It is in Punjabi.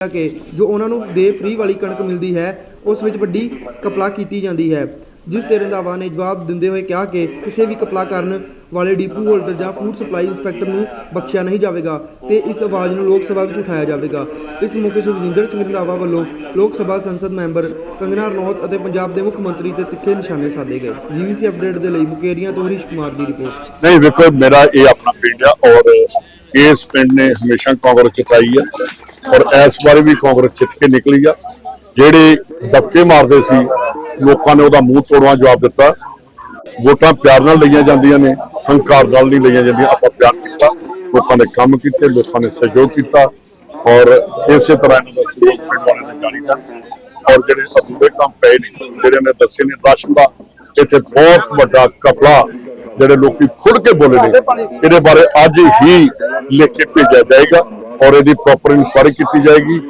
ਕਿ, ਜੋ ਉਹਨਾਂ ਨੂੰ ਦੇ ਫ੍ਰੀ ਵਾਲੀ ਕਣਕ ਮਿਲਦੀ ਹੈ, ਉਸ ਵਿੱਚ ਵੱਡੀ ਕਪਲਾ ਕੀਤੀ ਜਾਂਦੀ ਹੈ। ਜਿਸ ਤੇ ਰੰਧਾਵਾ ਨੇ ਜਵਾਬ ਦਿੰਦੇ ਹੋਏ ਕਿਹਾ ਕਿ ਕਿਸੇ ਵੀ ਕਪਲਾ ਕਰਨ ਵਾਲੇ ਡੀਪੂ ਹੋਲਡਰ ਜਾਂ ਫੂਡ ਸਪਲਾਈ ਇੰਸਪੈਕਟਰ ਨੂੰ ਬਖਸ਼ਿਆ ਨਹੀਂ ਜਾਵੇਗਾ ਤੇ ਇਸ ਆਵਾਜ਼ ਨੂੰ ਲੋਕ ਸਭਾ ਵਿੱਚ ਉਠਾਇਆ ਜਾਵੇਗਾ। ਇਸ ਮੌਕੇ ਸੁਖਜਿੰਦਰ ਸਿੰਘ ਰੰਧਾਵਾ ਵੱਲੋਂ ਲੋਕ ਸਭਾ ਸੰਸਦ ਮੈਂਬਰ ਕੰਗਨਾ ਰਣੌਤ ਅਤੇ ਪੰਜਾਬ ਦੇ ਮੁੱਖ ਮੰਤਰੀ ਤੇ ਤਿੱਖੇ ਨਿਸ਼ਾਨੇ ਸਾਧੇ ਗਏ। ਜੀਵੀਸੀ ਅਪਡੇਟ ਦੇ ਲਈ ਮੁਕੇਰੀਆਂ ਤੋਂ ਹਰੀਸ਼ ਕੁਮਾਰ ਦੀ ਰਿਪੋਰਟ। ਨਹੀਂ, ਵੇਖੋ, ਮੇਰਾ ਇਹ ਆਪਣਾ ਪਿੰਡ ਆ ਔਰ ਇਸ ਪਿੰਡ ਨੇ ਹਮੇਸ਼ਾ ਕਾਂਗਰਸ ਜਿਤਾਈ ਆ। ਔਰ ਇਸ ਵਾਰੀ ਵੀ ਕਾਂਗਰਸ ਜਿੱਤ ਕੇ ਨਿਕਲੀ ਆ। ਜਿਹੜੇ ਦਬਕੇ ਮਾਰਦੇ ਸੀ, ਲੋਕਾਂ ਨੇ ਉਹਦਾ ਮੂੰਹ ਤੋੜਵਾ ਜਵਾਬ ਦਿੱਤਾ। ਵੋਟਾਂ ਪਿਆਰ ਨਾਲ ਲਈਆਂ ਜਾਂਦੀਆਂ ਨੇ, ਹੰਕਾਰ ਨਾਲ ਨਹੀਂ ਲਈਆਂ ਜਾਂਦੀਆਂ। ਆਪਾਂ ਪਿਆਰ ਕੀਤਾ, ਲੋਕਾਂ ਨੇ ਕੰਮ ਕੀਤੇ, ਲੋਕਾਂ ਨੇ ਸਹਿਯੋਗ ਕੀਤਾ ਔਰ ਇਸੇ ਤਰ੍ਹਾਂ ਇਹਨਾਂ ਦਾ ਸਹਿਯੋਗ ਪਿੰਡ ਨੇ ਜਾਰੀ ਰੱਖਿਆ। ਔਰ ਜਿਹੜੇ ਅਧੂਰੇ ਕੰਮ ਪਏ ਨੇ, ਜਿਹੜੇ ਨੇ ਦੱਸੇ ਨੇ ਰਾਸ਼ਨ ਦਾ, ਇੱਥੇ ਬਹੁਤ ਵੱਡਾ ਕਪੜਾ ਜਿਹੜੇ ਲੋਕੀ ਖੁੱਲ ਕੇ ਬੋਲੇ ਨੇ। ਇਹਦੇ ਬਾਰੇ ਅੱਜ ਹੀ ਲਿਖ ਕੇ ਭੇਜਿਆ ਜਾਏਗਾ। ਔਰ ਇਹਦੀ ਪ੍ਰੋਪਰ ਇਨਕੁਆਇਰੀ ਕੀਤੀ ਜਾਏਗੀ।